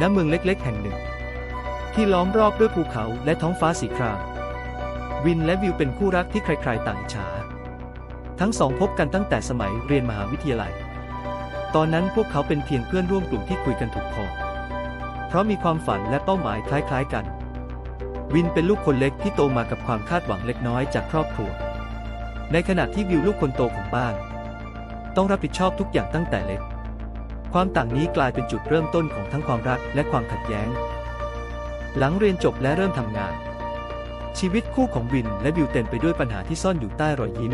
ณเมืองเล็กๆ แห่งหนึ่ง ที่ล้อมรอบด้วยภูเขาและท้องฟ้าสีคราม วินและวิวเป็นคู่รักที่ใครๆ ต่างอิจฉา ทั้งสองพบกันตั้งแต่สมัยเรียนมหาวิทยาลัย ตอนนั้นพวกเขาเป็นเพียงเพื่อนร่วมกลุ่มที่คุยกันถูกคอเพราะมีความฝันและเป้าหมายคล้ายๆ กัน วินเป็นลูกคนเล็กที่โตมากับความคาดหวังเล็กน้อยจากครอบครัว ในขณะที่วิวลูกคนโตของบ้าน ต้องรับผิดชอบทุกอย่างตั้งแต่เล็ก ความต่างนี้กลายเป็นจุดเริ่มต้นของทั้งความรักและความขัดแย้ง หลังเรียนจบและเริ่มทำงาน ชีวิตคู่ของวินและวิวเต็มไปด้วยปัญหาที่ซ่อนอยู่ใต้รอยยิ้ม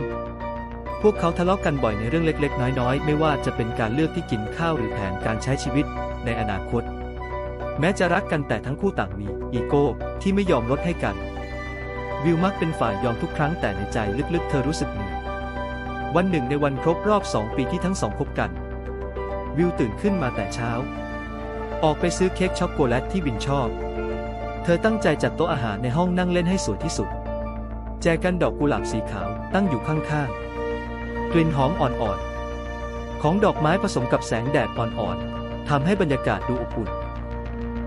พวกเขาทะเลาะกันบ่อยในเรื่องเล็ก ๆ น้อยๆ ไม่ว่าจะเป็นการเลือกที่กินข้าวหรือแผนการใช้ชีวิตในอนาคต แม้จะรักกันแต่ทั้งคู่ต่างมีอีโก้ที่ไม่ยอมลดให้กัน วิวมักเป็นฝ่ายยอมทุกครั้งแต่ในใจลึกๆ เธอรู้สึกเหนื่อยวันหนึ่งในวันครบรอบสองปีที่ทั้งสองพบกัน วิวตื่นขึ้นมาแต่เช้า ออกไปซื้อเค้กช็อกโกแลตที่วินชอบ เธอตั้งใจจัดโต๊ะอาหารในห้องนั่งเล่นให้สวยที่สุด แจกันดอกกุหลาบสีขาวตั้งอยู่ข้างๆ กลิ่นหอมอ่อนๆ ของดอกไม้ผสมกับแสงแดดอ่อนๆทำให้บรรยากาศดูอบอุ่น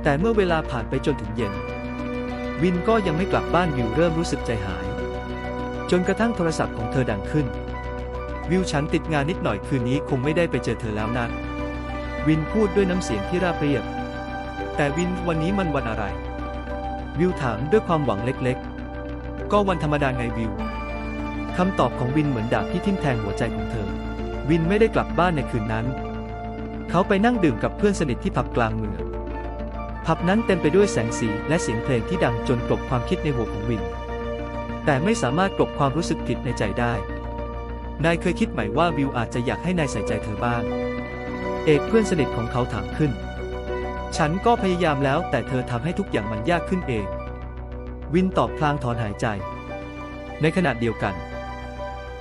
แต่เมื่อเวลาผ่านไปจนถึงเย็น วินก็ยังไม่กลับบ้านวิวเริ่มรู้สึกใจหาย จนกระทั่งโทรศัพท์ของเธอดังขึ้นวิวฉันติดงานนิดหน่อยคืนนี้คงไม่ได้ไปเจอเธอแล้วนะ วินพูดด้วยน้ำเสียงที่ราบเรียบ แต่วินวันนี้มันวันอะไร วิวถามด้วยความหวังเล็กๆ ก็วันธรรมดาไงวิวคำตอบของวินเหมือนดาบที่ทิ่มแทงหัวใจของเธอ วินไม่ได้กลับบ้านในคืนนั้น เขาไปนั่งดื่มกับเพื่อนสนิทที่ผับกลางเมืองผับนั้นเต็มไปด้วยแสงสีและเสียงเพลงที่ดังจนกลบความคิดในหัวของวิน แต่ไม่สามารถกลบความรู้สึกผิดในใจได้ นายเคยคิดไหมว่าวิวอาจจะอยากให้นายใส่ใจเธอบ้าง เอกเพื่อนสนิทของเขาถามขึ้น ฉันก็พยายามแล้วแต่เธอทำให้ทุกอย่างมันยากขึ้นเอง วินตอบพลางถอนหายใจ ในขณะเดียวกัน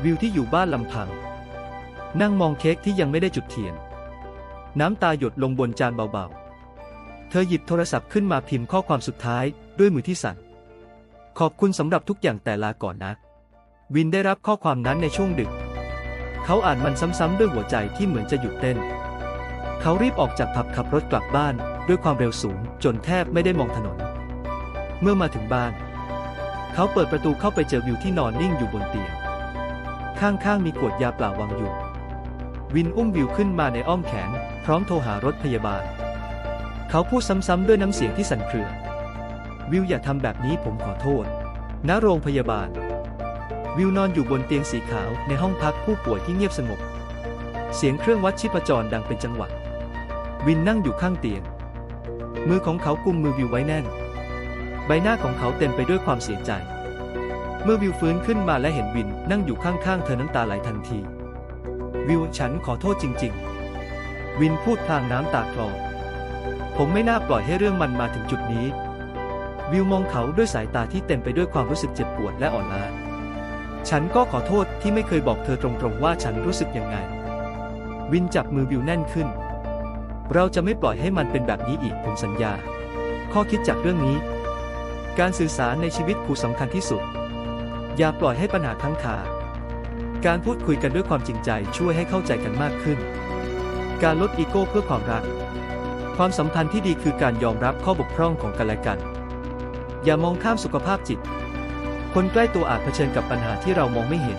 วิวที่อยู่บ้านลำพัง นั่งมองเค้กที่ยังไม่ได้จุดเทียน น้ำตาหยดลงบนจานเบาๆ เธอหยิบโทรศัพท์ขึ้นมาพิมพ์ข้อความสุดท้ายด้วยมือที่สั่น ขอบคุณสำหรับทุกอย่างแต่ลาก่อนนะ วินได้รับข้อความนั้นในช่วงดึก เขาอ่านมันซ้ำๆด้วยหัวใจที่เหมือนจะหยุดเต้น เขารีบออกจากผับขับรถกลับบ้านด้วยความเร็วสูงจนแทบไม่ได้มองถนน เมื่อมาถึงบ้าน เขาเปิดประตูเข้าไปเจอวิวที่นอนนิ่งอยู่บนเตียง ข้างๆมีขวดยาเปล่าวางอยู่ วินอุ้มวิวขึ้นมาในอ้อมแขน พร้อมโทรหารถพยาบาล เขาพูดซ้ำๆด้วยน้ำเสียงที่สั่นเครือ วิวอย่าทำแบบนี้ผมขอโทษณโรงพยาบาล วิวนอนอยู่บนเตียงสีขาวในห้องพักผู้ป่วยที่เงียบสงบ เสียงเครื่องวัดชีพจรดังเป็นจังหวะ วินนั่งอยู่ข้างเตียง มือของเขากุมมือวิวไว้แน่น ใบหน้าของเขาเต็มไปด้วยความเสียใจ เมื่อวิวฟื้นขึ้นมาและเห็นวินนั่งอยู่ข้างๆ เธอน้ำตาไหลทันที วิวฉันขอโทษจริง ๆ วินพูดพลางน้ำตาคลอ ผมไม่น่าปล่อยให้เรื่องมันมาถึงจุดนี้ วิวมองเขาด้วยสายตาที่เต็มไปด้วยความรู้สึกเจ็บปวดและอ่อนล้า ฉันก็ขอโทษที่ไม่เคยบอกเธอตรงๆว่าฉันรู้สึกยังไง วินจับมือวิวแน่นขึ้น เราจะไม่ปล่อยให้มันเป็นแบบนี้อีกผมสัญญา ข้อคิดจากเรื่องนี้ การสื่อสารในชีวิตผู้สำคัญที่สุด อย่าปล่อยให้ปัญหาค้งคาการพูดคุยกันด้วยความจริงใจช่วยให้เข้าใจกันมากขึ้น การลดอีโก้เพื่อความรัก ความสัมพันธ์ที่ดีคือการยอมรับข้อบกพร่องของกันและกัน อย่ามองข้ามสุขภาพจิต คนใกล้ตัวอาจเผชิญกับปัญหาที่เรามองไม่เห็น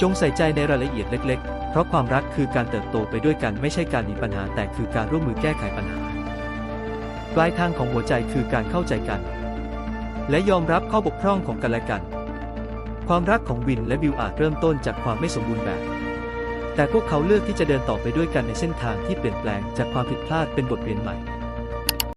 จงใส่ใจในรายละเอียดเล็ก ๆ ราะความรักคือการเติบโตไปด้วยกันไม่ใช่การหนีปัญหา แต่คือการร่วมมือแก้ไขปัญหา ปลายทางของหัวใจคือการเข้าใจกัน และยอมรับข้อบกพร่องของกันและกัน ความรักของวินและบิวอาจเริ่มต้นจากความไม่สมบูรณ์แบบ แต่พวกเขาเลือกที่จะเดินต่อไปด้วยกันในเส้นทางที่เปลี่ยนแปลงจากความผิดพลาดเป็นบทเรียนใหม่